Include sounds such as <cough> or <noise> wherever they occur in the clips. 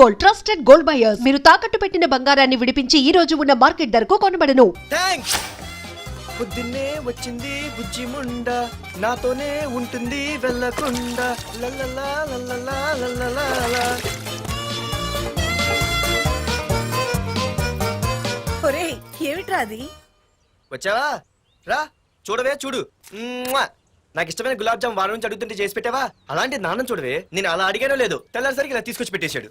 Gold trusted gold buyers మీరు తాకట్టు పెట్టిన బంగారాన్ని విడిపించి ఈ రోజు ఉన్న మార్కెట్ ధరకు కొనబడను. థ్యాంక్స్ పొద్దున్నే వచ్చింది బుజ్జి ముండ. నాతోనే ఉంటుంది వెళ్ళకుండా. లల్లలా లల్లలా లల్లలా ఒరేయ్ ఏమిట్రా అది? వచ్చావా? రా చూడవే చూడు. మ్మ్వా! నాకు ఇష్టమైన గులాబ్ జామ్ వారం నుంచి అడుగుతుంటే చేసి పెట్టావా? అలాంటి నాన్న చూడవే. నేను అలా అడిగానో లేదు తెల్లారిసరికి ఇలా తీసుకొచ్చి పెట్టేశాడు.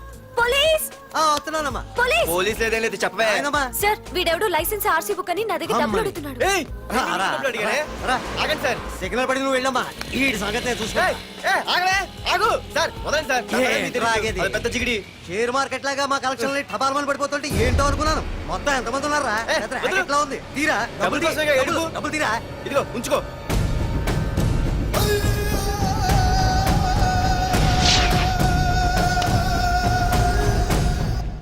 పోలీస్ ఆ, వస్తున్నానమ్మా పోలీస్ పోలీస్ లేదేం లేదు చెప్పవే ఆయనమ్మా. సార్ వీడెవడో లైసెన్స్ ఆర్సీ బుక్ అని నా దగ్గర డబ్బులు. అడుగుతున్నాడు ఏయ్, రా, నేను రా, డబ్బులు అడిగానే? రా. ఆగండి సార్ సిగ్నల్ పడి నువ్వు వెళ్ళమ్మా ఈ సంగతి ఏయ్, ఆగలే ఆగు సార్ వదండి సార్. ఆగేది? అది పెద్ద జిగిడి షేర్ మార్కెట్ లాగా మా కలెక్షన్ టపాల్ మని పడిపోతుంటే ఏంటో అనుకున్నాను మొత్తం ఎంతమంది ఉన్నారా ఏ, పెద్ద వదిలు. racket లా ఉంది తీరా డబ్బులు తీ. కోసమేగా డబ్బులు, ఏడుపు. డబ్బులు తీరా ఇదిగో ఉంచుకో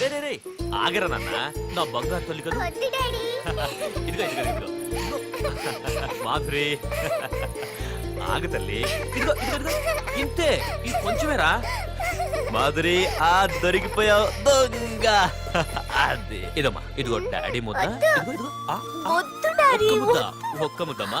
రే రే రే ఆగరా నాన్న. నా బంగారు తల్లి కదా. ఇదిగో ఇదిగో ఇదిగో. మాధురి. ఆగు తల్లి. ఇదిగో, ఇదిగో. ఇంతే ఈ కొంచెమేరా. మాధురి ఆ దొరికిపోయావు దొంగ. అదే. ఇదమ్మా ఇదిగో డాడీ ముద్ద. ఇదిగో ఇదిగో ఒక్క ముద్ద ఒక్క ముద్దమ్మా.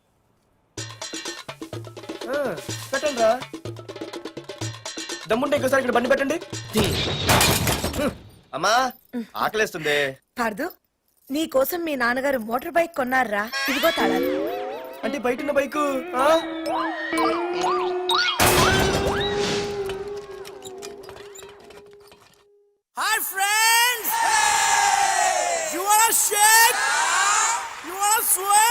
పెట్టండి రా దమ్ముంటే ఇంకోసారి ఇక్కడ బండి పెట్టండి. అమ్మా ఆకలేస్తుంది. పార్దు నీ కోసం మీ నాన్నగారు మోటార్ బైక్ కొన్నారా? ఇదిగో తాళాలు. అంటే బయట ఉన్న bike? Hi friends you want shake you want swing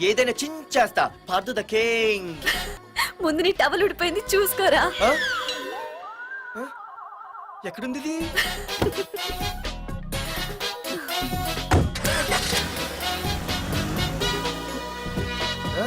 ఏదైనా చించేస్తా పార్దు ద కింగ్ ముందు నీ టవల్ ఉడిపోయింది చూసుకోరా ఆ? ఆ? ఎక్కడుంది ఇది? ఆ?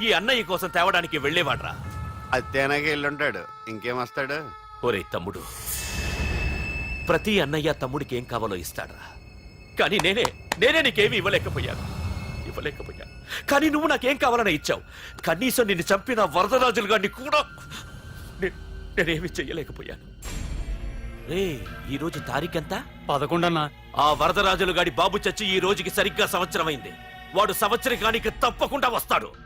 ఈ అన్నయ్య కోసం తేవడానికి వెళ్ళేవాడ్రా. అత్తేనాగే వెళ్ళుంటాడు ఇంకేం వస్తాడు? ఒరే తమ్ముడు ప్రతి అన్నయ్య తమ్ముడికి ఏం కావాలో ఇస్తాడ్రా. కానీ నేనే నేనే నీకేమీ ఇవ్వలేకపోయాను. ఇవ్వలేకపోయా కానీ నువ్వు నాకేం కావాలని ఇచ్చావు. కనీసం నిన్ను చంపిన వరదరాజులు గారిని కూడా నేనేమీ చెయ్యలేకపోయాను. రే ఈ రోజు తారీఖెంత? పదకొండన్నా. ఆ వరదరాజులు గాడి బాబు చచ్చి ఈ రోజుకి సరిగ్గా సంవత్సరమైంది వాడు సంవత్సరికానికి తప్పకుండా వస్తాడు.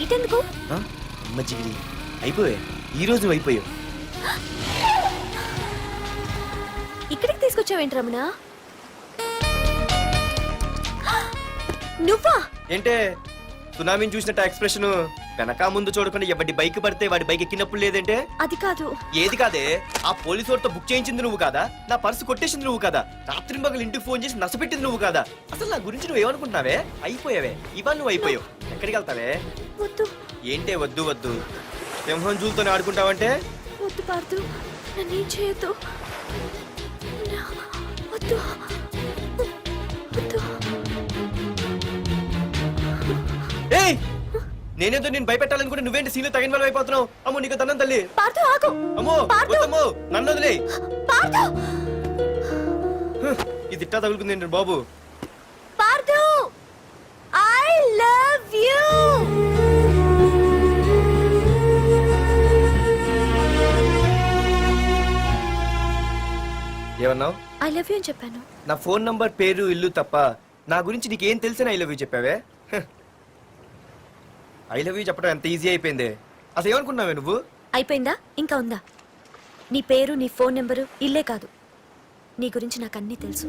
ఇటెందుకు? అమ్మ జిగిరి అయిపోయా. ఈ రోజు అయిపోయావు ఇక్కడికి తీసుకొచ్చావేంటి రమణ? నువ్వా? ఏంటే? సునామీని చూసినట్టు ఎక్స్ప్రెషన్? వెనక ముందు చూడకుండా ఎవడి బైక్ పడితే వాడి బైక్ ఎక్కినప్పుడు లేదంటే? అది కాదు. ఏది కాదే? ఆ పోలీసు వాడితో బుక్ చేయించింది నువ్వు కాదా? నా పర్సు కొట్టేసింది నువ్వు కదా? రాత్రి మగలు ఇంటికి ఫోన్ చేసి నసపెట్టింది నువ్వు కాదా? అసలు నా గురించి నువ్వు ఏమనుకుంటున్నావే అయిపోయావే. ఇవాళ నువ్వు అయిపోయావు. ఎక్కడికి వెళ్తావే? వద్దు. ఏంటే వద్దు వద్దు? సింహం జూలతో ఆడుకుంటావంటే? వద్దు పార్దు నన్నేం చేయొద్దు. నా- వద్దు. వద్దు. ఏయ్! నేనేదో నేను భయపెట్టాలనుకుంటే నువ్వేంటి సీన్లు తగిన వాళ్ళు అయిపోతున్నావు? అమ్మో నీకు దండం తల్లి. పార్దు ఆగు. అమ్మో పార్దు. వద్దమ్మో నన్ను వదిలే. పార్దు. ఇది ఇట్టా తగులుకుంది బాబు? పార్దు ఐ లవ్ యూ ఏమన్నావు? ఐ లవ్ యూ అని చెప్పాను. నా ఫోన్ నంబర్ పేరు ఇల్లు తప్ప నా గురించి నీకేం తెలిసిన ఐ లవ్ యూ చెప్పావే? ఐ లవ్ యూ చెప్పడం ఎంత ఈజీ అయిపోయింది. అసలు ఏమనుకున్నావే నువ్వు? అయిపోయిందా? ఇంకా ఉందా? నీ పేరు నీ ఫోన్ నెంబరు ఇల్లే కాదు. నీ గురించి నాకు అన్నీ తెలుసు.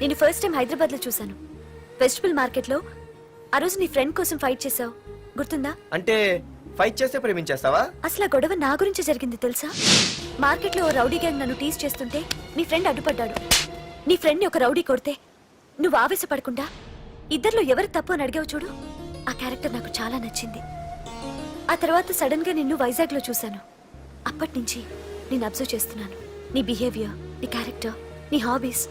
నేను ఫస్ట్ టైం హైదరాబాద్లో చూశాను. వెజిటబుల్ మార్కెట్లో ఆ రోజు నీ ఫ్రెండ్ కోసం ఫైట్ చేశావు. గుర్తుందా? అంటే ఫైట్ చేస్తే ప్రేమించేస్తావా? అసలు ఆ గొడవ నా గురించి జరిగింది తెలుసా? మార్కెట్లో ఓ రౌడీ గ్యాంగ్ నన్ను టీజ్ చేస్తుంటే నీ ఫ్రెండ్ అడ్డుపడ్డాడు. నీ ఫ్రెండ్ని ఒక రౌడీ కొడితే నువ్వు ఆవేశపడకుండా ఇద్దరిలో ఎవరు తప్పు అని అడిగావు చూడు? ఆ క్యారెక్టర్ నాకు చాలా నచ్చింది. ఆ తర్వాత సడన్గా నిన్ను వైజాగ్లో చూశాను. అప్పటి నుంచి నేను అబ్జర్వ్ చేస్తున్నాను. నీ బిహేవియర్ నీ క్యారెక్టర్ నీ హాబీస్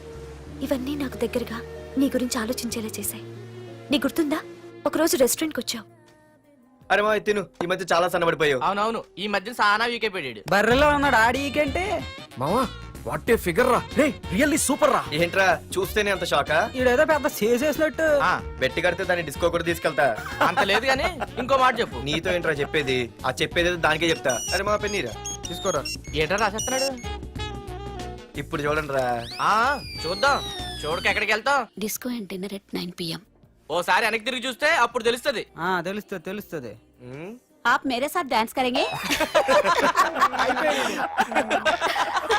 ఇవన్నీ నాకు దగ్గరగా నీ గురించి ఆలోచించేలా చేశాయి. నీ గుర్తుందా? ఒకరోజు రెస్టారెంట్కి వచ్చావు. అరే మా తిను. ఈ మధ్య చాలా సన్నబడిపోయావు. అవునవును ఈ మధ్య సానా వీకే పెట్టాడు బర్రెలో ఉన్నాడు ఆడీకంటే మావా వాట్ ఏ ఫిగర్ రా. రే రియల్లీ సూపర్ రా. ఏంట్రా చూస్తేనే అంత షాకా? ఈడేదో పెద్ద చేసేసినట్టు. బెట్టి కడితే దాన్ని డిస్కో కూడా తీసుకెళ్తా. అంత లేదు కానీ ఇంకో మాట చెప్పు. నీతో ఏంట్రా చెప్పేది? ఆ చెప్పేది ఏదో దానికే చెప్తా. అరే మా పెన్నీరా తీసుకోరా. ఏటా రాసేస్తున్నాడు? ఇప్పుడు చూడండి రా ఆ చూద్దాం. చూడక ఎక్కడికి వెళ్తాం? Disco and dinner at nine PM ఓసారి వెనక్కి తిరిగి చూస్తే అప్పుడు తెలుస్తుంది తెలుస్తుంది తెలుస్తుంది आप मेरे साथ डांस करेंगे <laughs>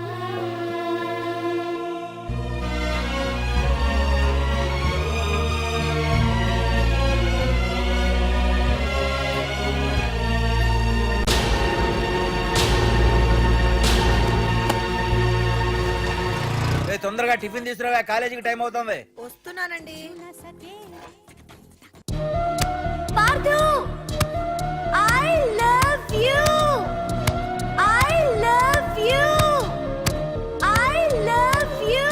తొందరగా టిఫిన్ తీసుకురావా కాలేజీకి టైం అవుతుంది. వస్తున్నానండి. I love you I love you I love you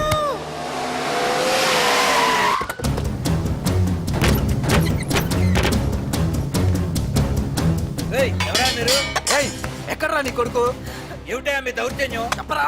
రేయ్, ఎవరా మీరు? ఎక్కడ్రా నీ కొడుకు? ఏమిటయా మీ దౌర్జన్యం? చెప్పరా?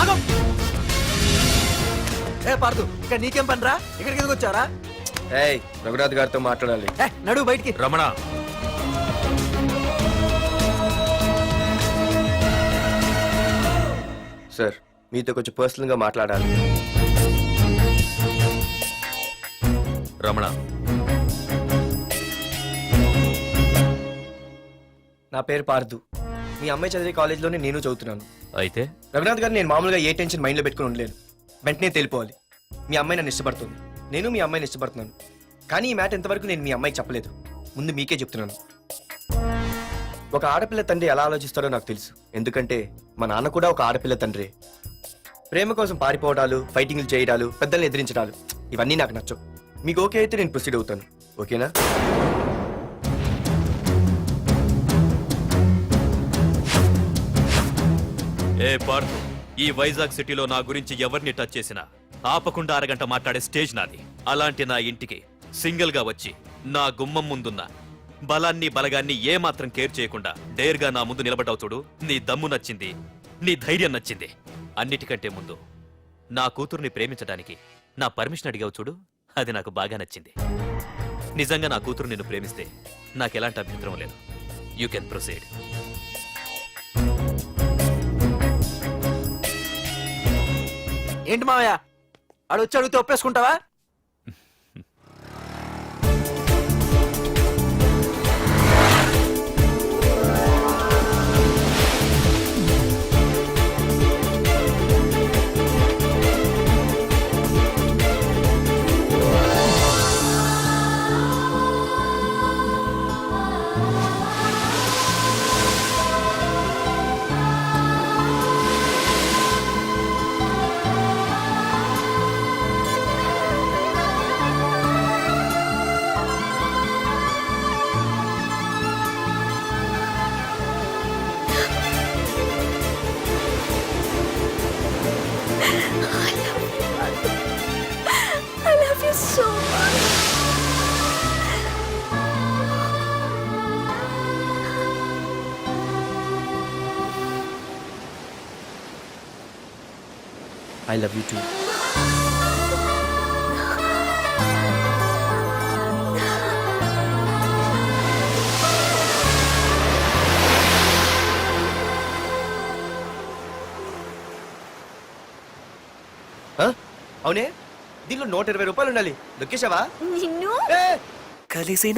ఆలోచించుకో ఏ పార్దు ఇక్కడ నీకేం పనిరా? ఇక్కడికి ఎందుకు వచ్చారా ఏయ్ రఘునాథ్ గారితో మాట్లాడాలి. ఏ నడు బయటికి. రమణ. సార్ మీతో కొంచెం పర్సనల్గా మాట్లాడాలి. రమణ. నా పేరు పార్దు. మీ అమ్మాయి చదివే కాలేజ్లోనే నేను చదువుతున్నాను. అయితే? రఘునాథ్ గారు నేను మామూలుగా ఏ టెన్షన్ మైండ్లో పెట్టుకుని ఉండలేను. వెంటనే తెలిపోవాలి. మీ అమ్మాయి నన్ను ఇష్టపడుతుంది. నేను మీ అమ్మాయిని ఇష్టపడుతున్నాను. కానీ ఈ మ్యాట్ ఎంతవరకు నేను మీ అమ్మాయికి చెప్పలేదు. ముందు మీకే చెప్తున్నాను. ఒక ఆడపిల్ల తండ్రి ఎలా ఆలోచిస్తాడో నాకు తెలుసు. ఎందుకంటే మా నాన్న కూడా ఒక ఆడపిల్ల తండ్రి. ప్రేమ కోసం పారిపోవడాలు ఫైటింగ్లు చేయడాలు పెద్దల్ని ఎదిరించడాలు ఇవన్నీ నాకు నచ్చవు. మీకు ఓకే అయితే నేను ప్రొసీడ్ అవుతాను. ఓకేనా? ఏ పార్ట్ ఈ వైజాగ్ సిటీలో నా గురించి ఎవరిని టచ్ చేసినా? ఆపకుండా అరగంట మాట్లాడే స్టేజ్ నాది. అలాంటి నా ఇంటికి సింగిల్గా వచ్చి నా గుమ్మం ముందున్న బలాన్ని బలగాన్ని ఏమాత్రం కేర్ చేయకుండా డేర్గా నా ముందు నిలబడవుతుడు నీ దమ్ము నచ్చింది నీ ధైర్యం నచ్చింది. అన్నిటికంటే ముందు నా కూతుర్ని ప్రేమించడానికి నా పర్మిషన్ అడిగావు చూడు. అది నాకు బాగా నచ్చింది. నిజంగా నా కూతురు నిన్ను ప్రేమిస్తే నాకు ఎలాంటి అభ్యంతరం లేదు. యూ కెన్ ప్రొసీడ్ ఏంటి మావయ్య? ఆడు వచ్చి అడిగితే ఒప్పేసుకుంటావా? ఐ లవ్ యూ టూ అవునే? దీనిలో నూట ఇరవై రూపాయలు ఉండాలి దొక్కేశావా నిన్ను? ఏ! కలిసిన